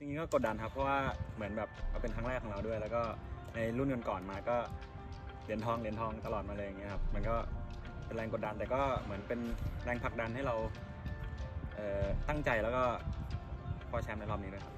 จริงๆก็กดดันครับเพราะว่าเหมือนแบบมันเป็นครั้งแรกของเราด้วย แล้วก็ในรุ่นก่อนๆมาก็เหรียญทองเหรียญทองตลอดมาเลยอย่างเงี้ยครับมันก็เป็นแรงกดดันแต่ก็เหมือนเป็นแรงผลักดันให้เราเอ่อตั้งใจแล้วก็คว้าแชมป์ในรอบนี้ด้วยครับ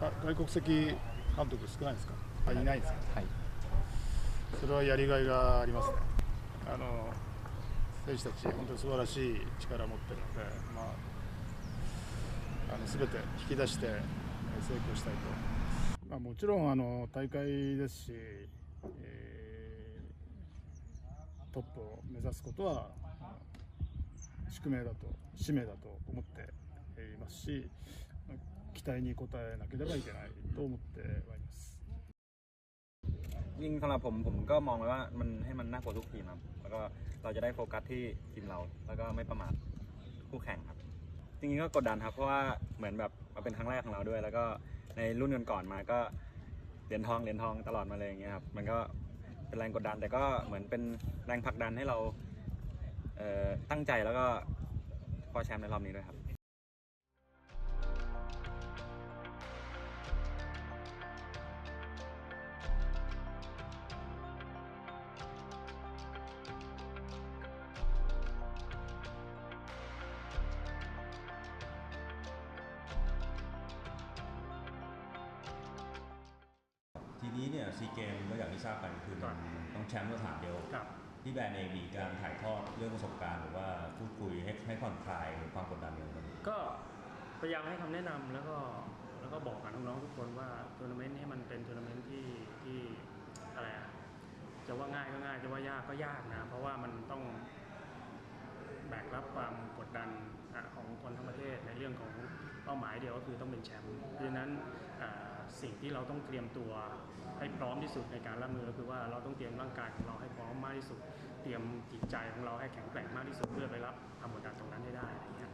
外国籍監督少ないですか？あいないですか？はい。それはやりがいがありますね。あの選手たち本当に素晴らしい力を持ってるので、まあ、あの全て引き出してえー成功したいと、まあ、もちろんあの大会ですし、えートップを目指すことは宿命だと使命だと思っていますし待に応えなければいけないと思ってはいます ยิ่งสำหรับผมผมก็มองไว้ว่ามันให้มันน่ากลัวทุกทีมครับแล้วก็เราจะได้โฟกัสที่ทีมเรา แล้วก็ไม่ประมาทคู่แข่งครับ จริงๆก็กดดันครับ เพราะว่าเหมือนแบบมันเป็นครั้งแรกของเราด้วย แล้วก็ในรุ่นก่อนๆมาก็เหรียญทองเหรียญทองตลอดมาเลยอย่างเงี้ยครับมันก็เป็นแรงกดดัน แต่ก็เหมือนเป็นแรงผลักดันให้เราเอ่อตั้งใจแล้วก็คว้าแชมป์ในรอบนี้ด้วยครับ ทีนี้เนี่ยซีเกมก็อย่างที่ทราบกันคือมันต้องแชมป์สถานเดียวครับที่แบรนด์เองมีการถ่ายทอดเรื่องประสบการณ์หรือว่าพูดคุยให้ให้ผ่อนคลายความกดดันอย่างไรก็พยายามให้คำแนะนำแล้วก็แล้วก็บอกกับน้องๆทุกคนว่าทัวร์นาเมนต์นี้มันเป็นทัวร์นาเมนต์ที่ที่อะไรอะจะว่าง่ายก็ง่ายจะว่ายากก็ยากนะ เพราะว่ามันต้อง แบกรับความกดดันของคนทั้งประเทศในเรื่องของเป้าหมายเดียวก็คือต้องเป็นแชมป์เพราะฉะนั้นสิ่งที่เราต้องเตรียมตัวให้พร้อมที่สุดในการรับมือก็คือว่าเราต้องเตรียมร่างกายของเราให้พร้อมมากที่สุด เตรียมจิตใจของเราให้แข็งแกร่งมากที่สุดเพื่อไปรับความกดดันตรงนั้นให้ได้อะไรอย่างเงี้ย